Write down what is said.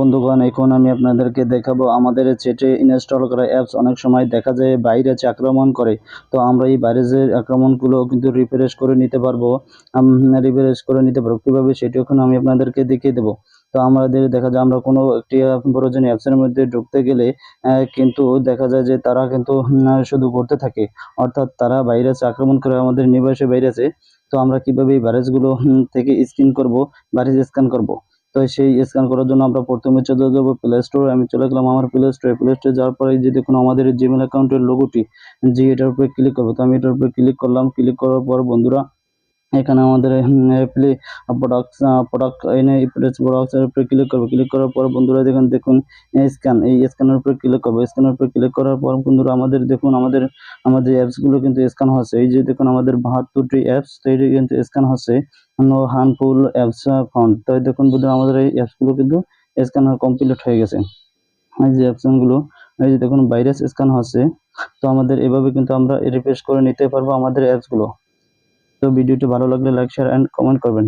বন্ধুগণ, এখন আমি আপনাদেরকে দেখাবো আমাদের চেটে ইনস্টল করা অ্যাপস অনেক সময় দেখা যায় ভাইরাস আক্রমণ করে, তো আমরা এই ভাইরাসের আক্রমণগুলো কিন্তু রিফ্রেশ করে নিতে পারব। রিফ্রেশ করে নিতে পারব। কীভাবে সেটি এখন আমি আপনাদেরকে দেখিয়ে দেবো। তো আমাদের দেখা যায় আমরা কোনো একটি প্রয়োজনীয় অ্যাপসের মধ্যে ঢুকতে গেলে কিন্তু দেখা যায় যে তারা কিন্তু শুধু করতে থাকে। অর্থাৎ তারা ভাইরাস আক্রমণ করে আমাদের নিবাসে ভাইরাসে তো আমরা কীভাবে এই ভাইরাসগুলো থেকে স্ক্যান করব ভাইরাস স্ক্যান করব? তো সেই স্ক্যান করার জন্য আমরা প্রথমে চলে যাব প্লে স্টোর আমি চলে গেলাম আমার প্লে স্টোরে প্লে স্টোরে যাওয়ার পরে যে দেখুন আমাদের জিমেল অ্যাকাউন্টের লোগোটি যে এটার উপরে ক্লিক করব। তো আমি এটার উপরে ক্লিক করলাম। ক্লিক করার পর বন্ধুরা এখানে আমাদের প্লে প্রোডাক্ট প্রোডাক্ট এনে প্রোডাক্টের উপরে ক্লিক করব। ক্লিক করার পর বন্ধুরা দেখুন দেখুন স্ক্যান এই স্ক্যানের উপরে ক্লিক করব। স্ক্যানের উপরে ক্লিক করার পর বন্ধুরা আমাদের দেখুন, আমাদের আমাদের অ্যাপসগুলো কিন্তু স্ক্যান হচ্ছে। এই যে দেখুন, আমাদের বাহাত্তরটি অ্যাপস তো এটি কিন্তু স্ক্যান হচ্ছে। নো হার্মফুল অ্যাপস ফাউন্ড তো দেখুন বন্ধুরা, আমাদের এই অ্যাপসগুলো কিন্তু স্ক্যান কমপ্লিট হয়ে গেছে। এই যে অপশনগুলো এই যে দেখুন ভাইরাস স্ক্যান হচ্ছে। তো আমাদের এভাবে কিন্তু আমরা রিফ্রেশ করে নিতে পারব আমাদের অ্যাপসগুলো তো ভিডিওটি ভালো লাগলে লাইক শেয়ার অ্যান্ড কমেন্ট করবেন।